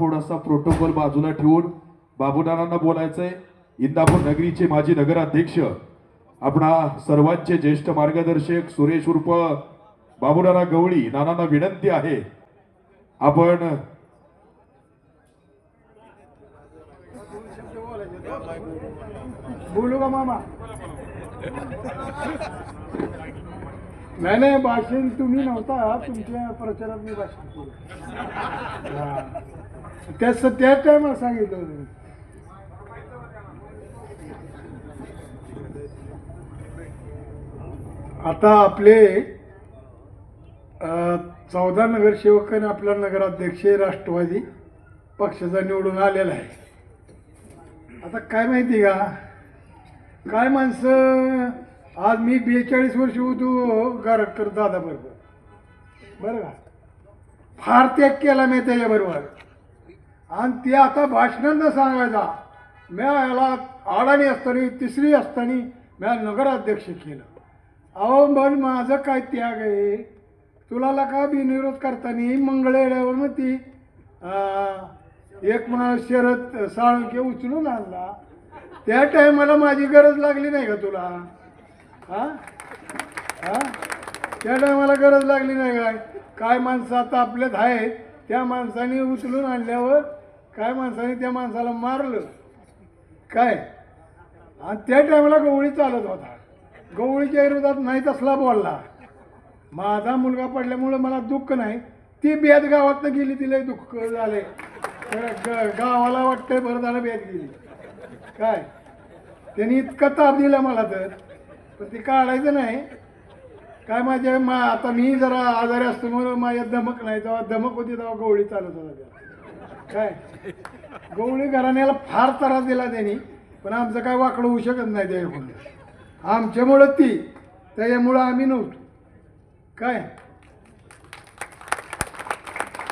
थोडासा प्रोटोकॉल बाजूला ठेवून बाबूनानांना बोलायचंय. इंदापूर नगरीचे माजी नगराध्यक्ष आपणा सर्वांचे ज्येष्ठ मार्गदर्शक सुरेश उर्फ बाबूनाना गवळी नानांना विनंती आहे. आपण बोलू का मामा? नाही नाही भाषण तुम्ही नव्हता तुमच्या प्रचारात मी भाषण केलं. त्याच त्या टायमाला सांगितलं होतं आता आपले चौदा नगरसेवक आणि आपला नगराध्यक्ष राष्ट्रवादी पक्षाचा निवडून आलेला आहे. आता काय माहिती का? काय माणसं आज मी बेचाळीस वर्ष होतो गारटकर दादा बरोबर. बरं का? फार त्याग केला मी त्याच्याबरोबर. आणि ते आता भाषणांना सांगायचा म्या याला अडाणी असताना तिसरी असताना म्या नगराध्यक्ष केलं. अहो पण माझं काय त्याग आहे? तुला का बिनविरोध करताना मंगळवेड्यावरनं ती एक माणूस शरद साळुंके उचलून आणला. त्या टायमाला माझी गरज लागली नाही का तुला? हा? हा? त्या टायमाला गरज लागली नाही काय? काय माणसं आता आपल्यात आहेत त्या माणसाने उचलून आणल्यावर काय माणसाने त्या माणसाला मारलं? काय? आणि त्या टायमाला गवळी चालत होता. गवळीच्या विरोधात नाही तसला बोलला. माझा मुलगा पडल्यामुळं मला दुःख नाही. ती बेद गावातनं गेली तिला दुःख झाले. तर ग- गावाला वाटतं बरं झालं बेद गेली. काय? त्यांनी इतका ताप दिला मला तर. पण ती काढायचं नाही. काय माझ्या मा आता मी जरा आजारी असतो म्हणून माझ्या दमक नाही. तेव्हा दमक होती तेव्हा गवळी चालत होता. त्या काय? गवळी घराण्याला फार त्रास दिला त्यांनी पण आमचं काय वाकडं होऊ शकत नाही त्याच्याकडून आमच्यामुळं ती त्याच्यामुळं आम्ही नव्हतो. काय?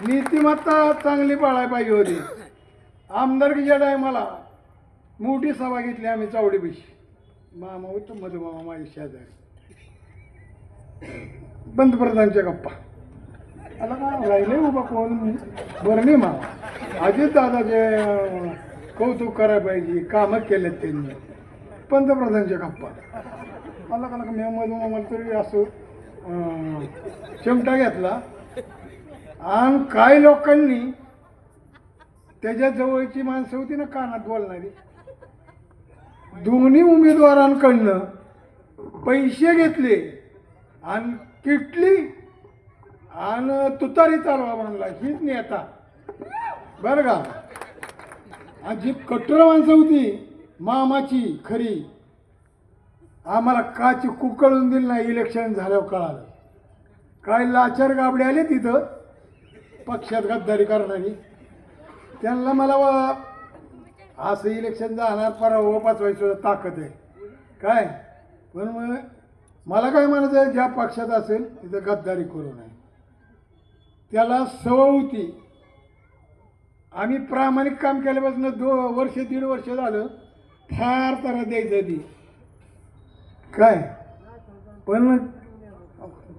नीतिमत्ता चांगली पाळायला पाहिजे होती. आमदारकीच्या टायमाला मोठी सभा घेतली आम्ही चावडीपेशी. मामा होतो मधुमामा माझ्या शेजारी. पंतप्रधानच्या गप्पा. आता का राहिले उभा कोण? बरं नाही मामा. अजित दादाचे कौतुक करायला पाहिजे कामं केलेत त्यांनी. पंतप्रधानच्या गप्पा. मला का मी मधून मला तरी असं चिमटा घेतला. आणि काही लोकांनी त्याच्या जवळची माणसं होती ना कानात बोलणारी. दोन्ही उमेदवारांकडनं पैसे घेतले आणि किटली आणि तुतारी चालवा म्हणला. हीच नेता. बरं का? आणि जी कट्टर माणसं होती मामाची खरी आम्हाला काची कुकळून दिली नाही इलेक्शन झाल्यावर कळालं. काय लाचार गाबडे आले तिथं पक्षात गद्दारी करणारी. त्यांना मला वा- असं इलेक्शन जाणार पराभव पाचवायची ताकद आहे. काय? पण मग मला काय म्हणायचं आहे, ज्या पक्षात असेल तिथं गद्दारी करू नये. त्याला सवय होती. आम्ही प्रामाणिक काम केल्यापासून दो वर्ष दीड वर्ष झालं फार तर द्यायचं ती काय? पण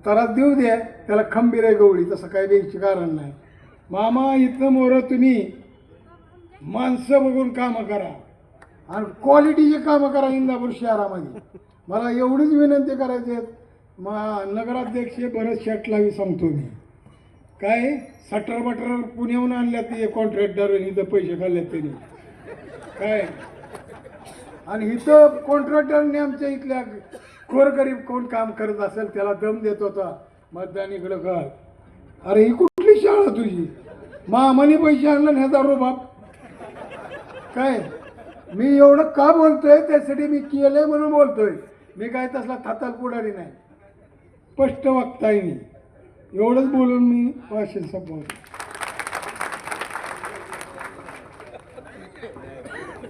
तरा देऊ द्या त्याला खंबीर आहे गवळी तसं काय द्यायची कारण नाही. मामा इथं मोर तुम्ही. माणसं बघून कामं करा. आणि क्वालिटीची कामं करा इंदापूर शहरामध्ये. मला एवढीच विनंती करायची आहे. मा नगराध्यक्ष भरत शेटलाही सांगतो मी. काय? सटर बटर पुण्याहून आणल्या ते कॉन्ट्रॅक्टर इथं पैसे खाल्ले त्यांनी. काय? आणि इथं कॉन्ट्रॅक्टरने आमच्या इथल्या गोरगरीब कोण काम करत असेल त्याला दम देत होता. मतदान इकडं घाल अरे ही कुठली शाळा तुझी? मामाने पैसे आणलं ना ह्याचा बाप काय? मी एवढं का बोलतोय? त्यासाठी मी केलंय म्हणून बोलतोय. मी काय तसला थाताल पुढारी नाही. स्पष्ट वक्ताय मी एवढंच बोलून मी भाषण संपवतो